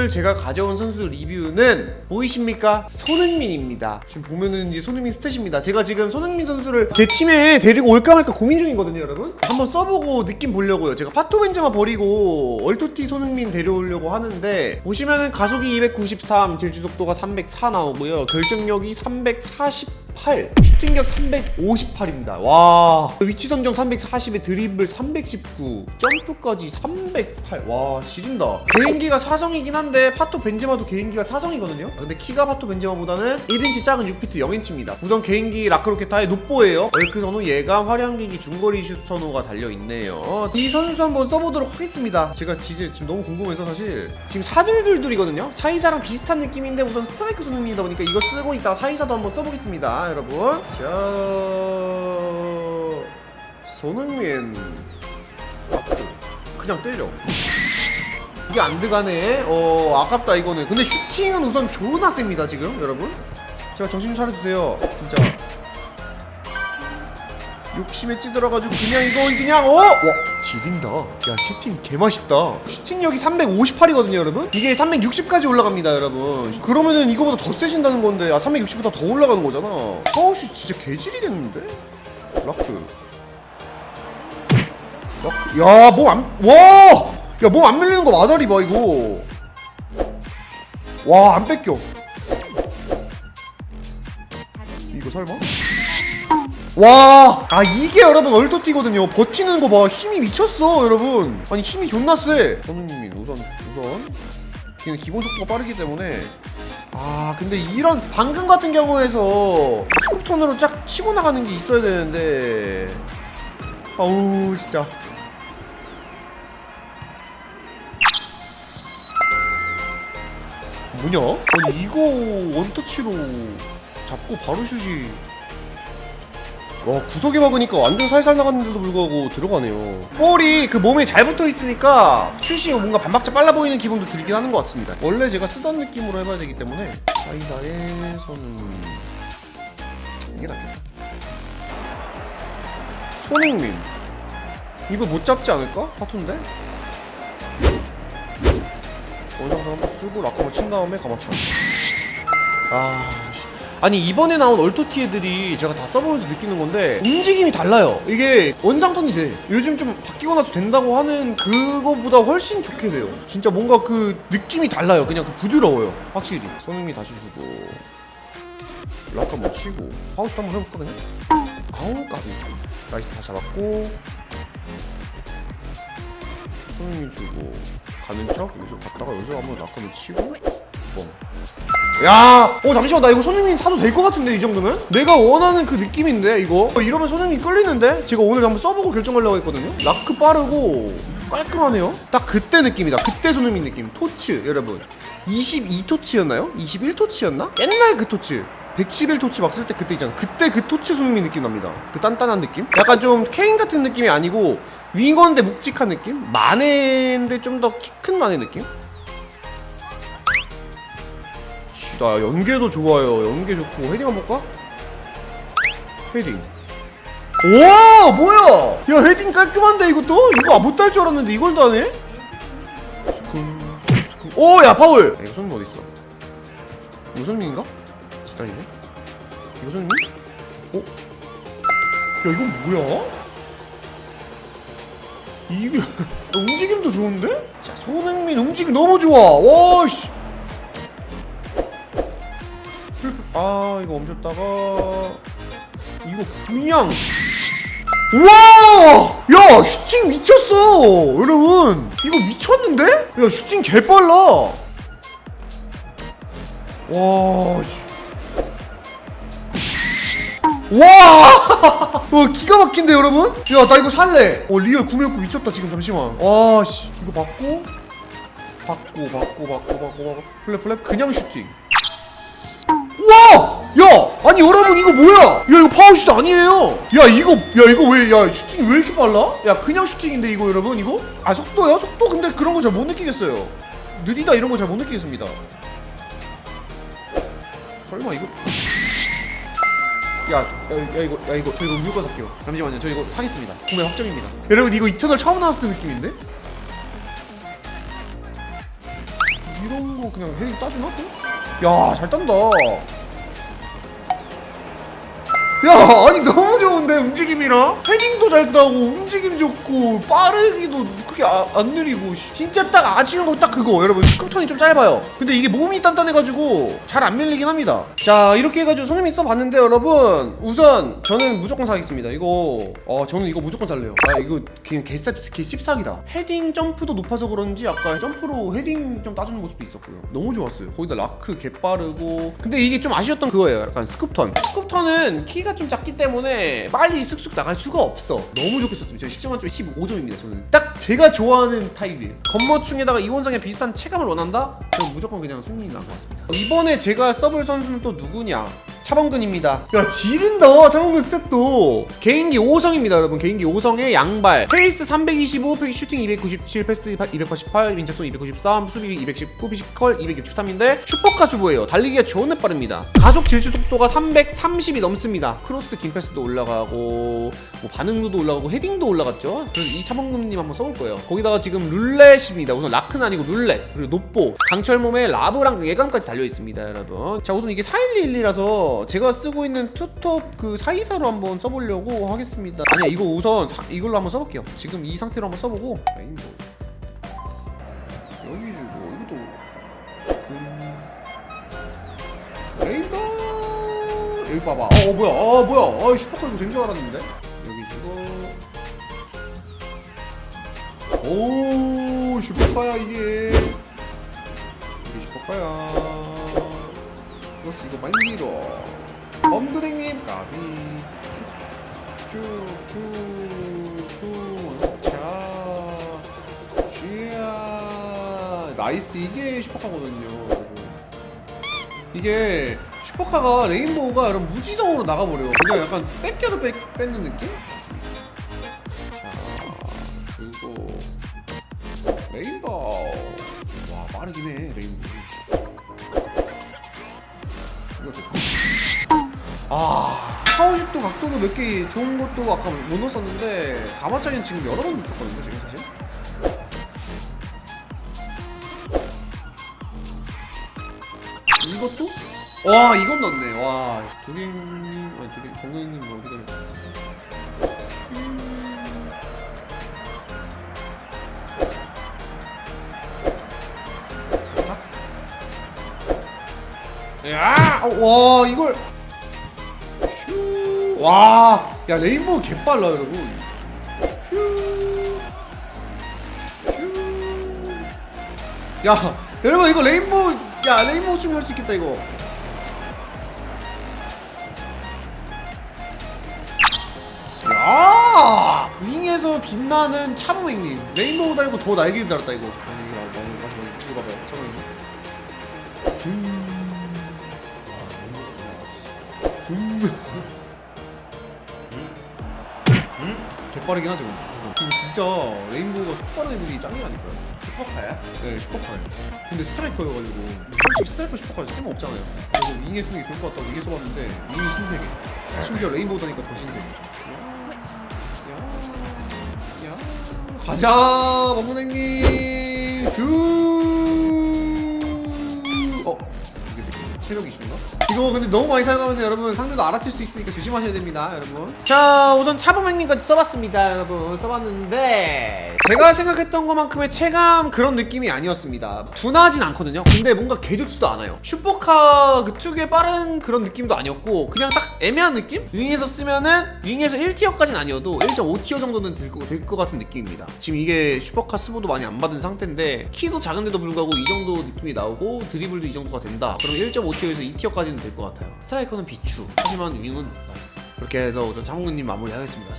오늘 제가 가져온 선수 리뷰는 보이십니까? 손흥민입니다. 지금 보면은 이제 손흥민 스탯입니다. 제가 지금 손흥민 선수를 제 팀에 데리고 올까 말까 고민 중이거든요, 여러분. 한번 써보고 느낌 보려고요. 제가 파토 벤제마 버리고 얼토티 손흥민 데려오려고 하는데 보시면은 가속이 293, 질주 속도가 304 나오고요. 결정력이 348, 슈팅력 358입니다. 와, 위치 선정 340에 드리블 319, 점프까지 308. 와, 지린다. 개인기가 사성이긴 한데 파토 벤제마도 개인기가 사성이거든요. 근데 키가 파토 벤제마보다는 1인치 작은 6피트 0인치입니다. 우선 개인기 라크로케타의 노뽀예요. 얼크 선호, 예감, 화량기기, 중거리 슛 선호가 달려 있네요. 이 선수 한번 써보도록 하겠습니다. 제가 진짜 지금 너무 궁금해서 사실 지금 사들들들이거든요. 사이사랑 비슷한 느낌인데 우선 스트라이크 손흥민이다 보니까 이거 쓰고 있다가 사이사도 한번 써보겠습니다, 여러분. 자, 손흥민. 그냥 때려. 이게 안 들어가네. 어, 아깝다 이거는. 근데 슈팅은 우선 존나 셉니다 지금, 여러분. 제가 정신 좀 차려주세요. 진짜. 욕심에 찌들어가지고 그냥 이거 그냥 어? 와 지린다. 야 슈팅 개맛있다. 슈팅력이 358이거든요 여러분? 이게 360까지 올라갑니다 여러분. 그러면은 이거보다 더 세진다는 건데 아 360보다 더 올라가는 거잖아. 파워슛 진짜 개질이겠는데? 라크. 라크. 야몸안와 야 몸 안 밀리는 거 마다리 봐 이거. 와 안 뺏겨. 이거 설마? 와, 아 이게 여러분 얼토티거든요. 버티는 거 봐, 힘이 미쳤어, 여러분. 아니 힘이 존나 세. 손흥민 우선 우선 걔는 기본 속도가 빠르기 때문에 아 근데 이런 방금 같은 경우에서 스쿱 톤으로 쫙 치고 나가는 게 있어야 되는데 아우 진짜. 뭐냐? 아니 이거 원터치로 잡고 바로 슛이 와 구석에 막으니까 완전 살살 나갔는데도 불구하고 들어가네요 볼이 그 몸에 잘 붙어 있으니까 슛이 뭔가 반박자 빨라 보이는 기분도 들긴 하는 것 같습니다 원래 제가 쓰던 느낌으로 해봐야 되기 때문에 사이사의 손흥민 이게 낫겠다 손흥민 이거 못 잡지 않을까? 파토인데? 원상사 한번 쓰고 라커를 친 다음에 가마차 아 씨. 아니 이번에 나온 얼토티 애들이 제가 다 써보면서 느끼는 건데 움직임이 달라요. 이게 원상턴이 돼. 요즘 좀 바뀌고 나서 된다고 하는 그거보다 훨씬 좋게 돼요. 진짜 뭔가 그 느낌이 달라요. 그냥 그 부드러워요. 확실히. 손흥민 다시 주고. 락한번 치고. 하우스 한번 해볼까 그냥? 아우 까비 나이스 다 잡았고. 손흥민 주고. 가는 척? 여기서 갔다가 여기서 한번 락 한번 치고. 뻥 야, 어 잠시만 나 이거 손흥민 사도 될 것 같은데 이 정도면? 내가 원하는 그 느낌인데 이거 어, 이러면 손흥민 끌리는데? 제가 오늘 한번 써보고 결정하려고 했거든요. 라크 빠르고 깔끔하네요. 딱 그때 느낌이다. 그때 손흥민 느낌. 토츠 여러분. 22토치였나요? 21토치였나? 옛날 그 토츠. 111 토치 막 쓸 때 그때 있잖아. 그때 그 토치 손흥민 느낌 납니다. 그 단단한 느낌? 약간 좀 케인 같은 느낌이 아니고 윙어인데 묵직한 느낌? 마네인데 좀 더 키 큰 마네 느낌? 나 연계도 좋아요. 연계 좋고 헤딩 한번 볼까? 헤딩. 와 뭐야? 야 헤딩 깔끔한데 이것도? 이거 못달 줄 알았는데 이걸 다 하네? 오야 파울. 야, 이거 손님 어디 있어? 이거 손님인가? 기다리네. 이거 손님? 어? 야 이건 뭐야? 이게 움직임도 좋은데? 자 손흥민 움직임 너무 좋아. 와 씨. 아 이거 멈췄다가. 이거 그냥. 우와! 야 슈팅 미쳤어 여러분. 이거 미쳤는데? 야 슈팅 개빨라. 와 씨. 와! 와 기가 막힌데 여러분? 야 나 이거 살래. 어 리얼 구매욕구 미쳤다 지금. 잠시만. 와씨. 이거 받고. 받고 받고 받고 받고 받고. 플랩 플랩 그냥 슈팅! 아니 여러분 이거 뭐야? 야 이거 파워슛 아니에요. 야 이거 야 이거 왜 야 슈팅 왜 이렇게 빨라? 야 그냥 슈팅인데 이거 여러분 이거? 아 속도요? 속도 근데 그런 거 잘 못 느끼겠어요. 느리다 이런 거 잘 못 느끼겠습니다. 설마 이거? 야, 야, 야 이거 야 이거 저 이거 음료가 살게요. 잠시만요. 저 이거 사겠습니다. 구매 확정입니다. 여러분 이거 이터널 처음 나왔을 때 느낌인데? 이런 거 그냥 헤딩 따주나 또? 야잘 딴다 야 아니 너무 좋은데 움직임이랑 헤딩도 잘 따고 움직임 좋고 빠르기도 그렇게 아- 안 느리고 씨. 진짜 딱 아쉬운 거 딱 그거 여러분. 스크톤이 좀 짧아요. 근데 이게 몸이 단단해가지고 잘 안 밀리긴 합니다. 자 이렇게 해가지고 손님이 써봤는데 여러분. 우선 저는 무조건 사겠습니다. 이거 어 저는 이거 무조건 살래요. 아 이거 그냥 개쌉 개씹사기다. 헤딩 점프도 높아서 그런지 아까 점프로 헤딩 좀 따주는 모습도 있었고요. 너무 좋았어요. 거기다 라크 개빠르고. 근데 이게 좀 아쉬웠던 그거예요. 약간 스쿱턴. 스쿱턴은 키가 좀 작기 때문에 빨리 슥슥 나갈 수가 없어. 너무 좋게 썼습니다. 저 10점 만점에 15점입니다 저는. 딱 제가 좋아하는 타입이에요. 겉멋충에다가 이원상에 비슷한 체감을 원한다? 저는 무조건 그냥 손님이 나은 것 같습니다. 이번에 제가 써볼 선수는 또 누구냐 차범근입니다. 야 지린다 차범근 스탯도. 개인기 5성입니다 여러분. 개인기 5성에 양발. 페이스 325 페이스 슈팅 297 패스 288 민첩성 293 수비 219 피지컬 263인데 슈퍼카 수보예요. 달리기가 존나 빠릅니다. 가속 질주 속도가 330이 넘습니다. 크로스 긴 패스도 올라가고 뭐 반응도도 올라가고 헤딩도 올라갔죠? 그래서 이 차범근님 한번 써볼 거예요. 거기다가 지금 룰렛입니다. 우선 라크는 아니고 룰렛 그리고 노뽀 강철 몸에 라브랑 예감까지 달려 있습니다 여러분. 자 우선 이게 4121이라서 제가 쓰고 있는 투톱 그 사이사로 한번 써보려고 하겠습니다. 아니야 이거 우선 사- 이걸로 한번 써볼게요. 지금 이 상태로 한번 써보고. 레인보우 여기 주고 이것도. 음. 레인보우 여기 봐봐. 어, 어 뭐야? 어 뭐야? 어 슈퍼카 이거 된 줄 알았는데? 여기 주고 오 슈퍼카야 이게. 이게 슈퍼카야 플러스 이거 많이 밀어. 엄두댕님 까비. 쭉쭉쭉쭉자 쥐야 나이스 이게 슈퍼카거든요. 이게 슈퍼카가 레인보우가 여러분 무지성으로 나가버려요. 그냥 약간 뺏겨도 뺏, 뺏는 느낌? 자 그리고 레인보우. 와 빠르긴 해 레인보우 이거 됐다 아 파워슛도 각도도 몇 개 좋은 것도 아까 못 넣었었는데 가마차기는 지금 여러 번 놓쳤거든요 지금 사실. 이것도? 와 이건 넣네. 와 두링님 아니 두링 정근님 뭐 가냐 야! 어, 와 이걸 슈! 와! 야 레인보우 개빨라 여러분 슈! 슈! 야 여러분 이거 레인보우 야 레인보우 춤 할 수 있겠다 이거 야! 윙에서 빛나는 차범행님 레인보우 달고 더 날개 달았다 이거 아니 개빠르긴 하죠. 근데 진짜 레인보우가 속빠른 애들이 짱이라니까요. 슈퍼카야? 네, 슈퍼카예요. 근데 스트라이커여가지고 솔직히 스트라이커 슈퍼카 쓸모 없잖아요. 그래서 윙에 쓰는 게 좋을 것 같다고 윙에 써봤는데 윙이 신세계. 심지어 레인보우 다니까 더 신세계. 야, 야. 가자, 먹문행님. 슈. 체력 이슈인가? 이거 근데 너무 많이 사용하면 여러분 상대도 알아챌 수 있으니까 조심하셔야 됩니다, 여러분. 자, 우선 차범행님까지 써봤습니다, 여러분. 써봤는데 제가 생각했던 것만큼의 체감 그런 느낌이 아니었습니다. 둔하진 않거든요. 근데 뭔가 개좋지도 않아요. 슈퍼카 그 특유의 빠른 그런 느낌도 아니었고 그냥 딱 애매한 느낌? 윙에서 쓰면은 윙에서 1티어까지는 아니어도 1.5티어 정도는 될것 될 것 같은 느낌입니다. 지금 이게 슈퍼카 스보도 많이 안 받은 상태인데 키도 작은데도 불구하고 이 정도 느낌이 나오고 드리블도 이 정도가 된다. 그럼 1.5 티어에서 2티어까지는 될 것 같아요. 스트라이커는 비추. 하지만 윙은 나이스. 그렇게 해서 저 장군님 마무리하겠습니다.